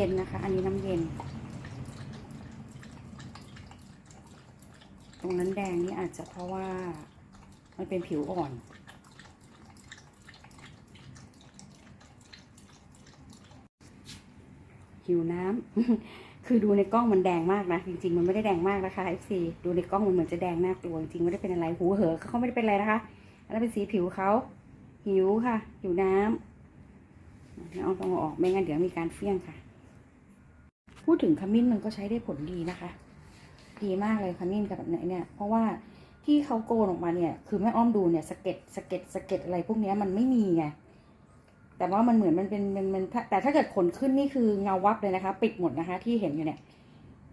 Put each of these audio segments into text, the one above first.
เย็นนะคะ อันนี้น้ำเย็น ตรงนั้นแดงนี่อาจจะเพราะว่ามันเป็นผิวอ่อนหิวน้ำ คือดูในกล้องมันแดงมากนะ จริง ๆ มันไม่ได้แดงมากนะคะ FC ดูในกล้องมันเหมือนจะแดงน่ากลัวจริงไม่ได้เป็นอะไร หูเหอเขาไม่ได้เป็นอะไรนะคะ อันนั้นเป็นสีผิวเขา หิวค่ะ หิวน้ำเอาต้องออก ไม่งั้นเดี๋ยวมีการเฟี้ยงค่ะ พูดถึงขมิ้นมันก็ใช้ได้ผลดีนะคะ ดีมากเลยขมิ้นกับแบบไหนเนี่ย เพราะว่าที่เขาโกนออกมาเนี่ย คือแม่อ้อมดูเนี่ยสเก็ดสเก็ดสเก็ดอะไรพวกนี้มันไม่มีไงแต่ว่ามันเหมือนมันเป็นมันมันแต่ถ้าเกิดขนขึ้นนี่คือเงาวับเลยนะคะ ปิดหมดนะคะ ที่เห็นอยู่เนี่ย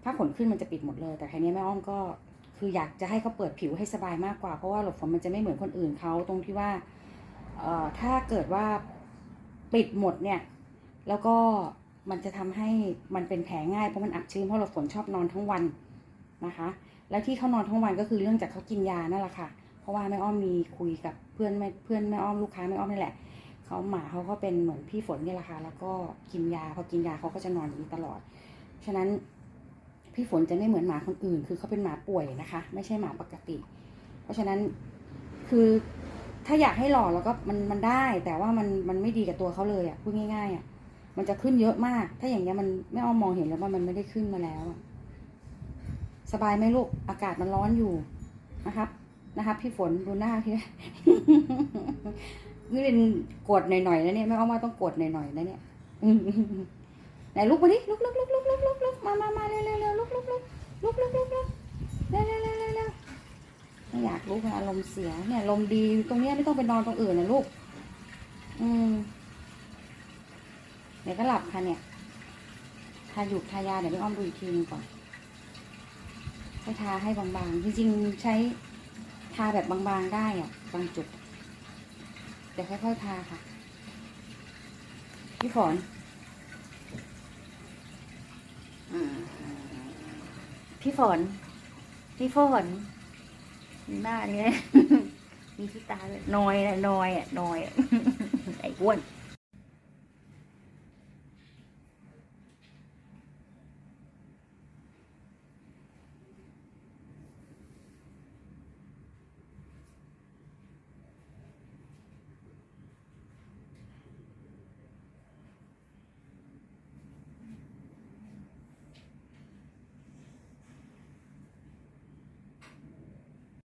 ถ้าขนขึ้นมันจะปิดหมดเลย แต่ครั้นี้แม่อ้อมก็คืออยากจะให้เขาเปิดผิวให้สบายมากกว่า เพราะว่าหลบฝนมันจะไม่เหมือนคนอื่นเขาตรงที่ว่าเอ่อถ้าเกิดว่าปิดหมดเนี่ย แล้วก็ มันจะทำให้มันเป็นแผลง่ายเพราะมันอักชื้นเพราะหลบฝนชอบนอนทั้งวันนะคะ แล้วที่เขานอนทั้งวันก็คือเรื่องจากเขากินยานั่นแหละค่ะ เพราะว่าแม่อ้อมมีคุยกับเพื่อนแม่เพื่อนแม่อ้อมลูกค้าแม่อ้อมนี่แหละเขาหมาเขาก็เป็นเหมือนพี่ฝนนี่แหละค่ะแล้วก็กินยาพอกินยาเขาก็จะนอนอย่างนี้ตลอด ฉะนั้นพี่ฝนจะไม่เหมือนหมาคนอื่น คือเขาเป็นหมาป่วยนะคะ ไม่ใช่หมาปกติ เพราะฉะนั้นคือถ้าอยากให้หล่อแล้วก็มันมันได้ แต่ว่ามันมันไม่ดีกับตัวเขาเลยอะ่ะพูดง่ายๆอะ่ะ มันจะขึ้นเยอะมาก ถ้าอย่างเงี้ยมันไม่อ้อมมองเห็นแล้วว่ามันไม่ได้ขึ้นมาแล้ว สบายไหมลูก อากาศมันร้อนอยู่นะครับ นะครับ พี่ฝนดูหน้าพี่นี่เป็นกดหน่อยๆนะเนี่ยไม่เอามาต้องกดหน่อยๆนะเนี่ยไหนลุกมาดิลุกลุกลุกลุกลุกลุกลุกมามามาเร็วเร็วเร็วลุกลุกลุกลุกลุกลุกลุกเร็วเร็วเร็วเร็วไม่อยากลุกอารมณ์เสียเนี่ยลมดีตรงเนี้ยไม่ต้องไปนอนตรงอื่นนะลูก อืม เดี๋ยวก็หลับค่ะเนี่ย ทาหยุกทายาเดี๋ยวไปอ้อมดูอีกทีนึงก่อนให้ทาให้บางๆ จริงๆใช้ทาแบบบางๆได้อะบางจุด เดี๋ยวค่อยๆทาค่ะ พี่ฝนพี่ฝน พี่ฝน มีหน้านี่เลยมีที่ตาเลยนอยอะนอยอะนอยอะไอ้อ้วน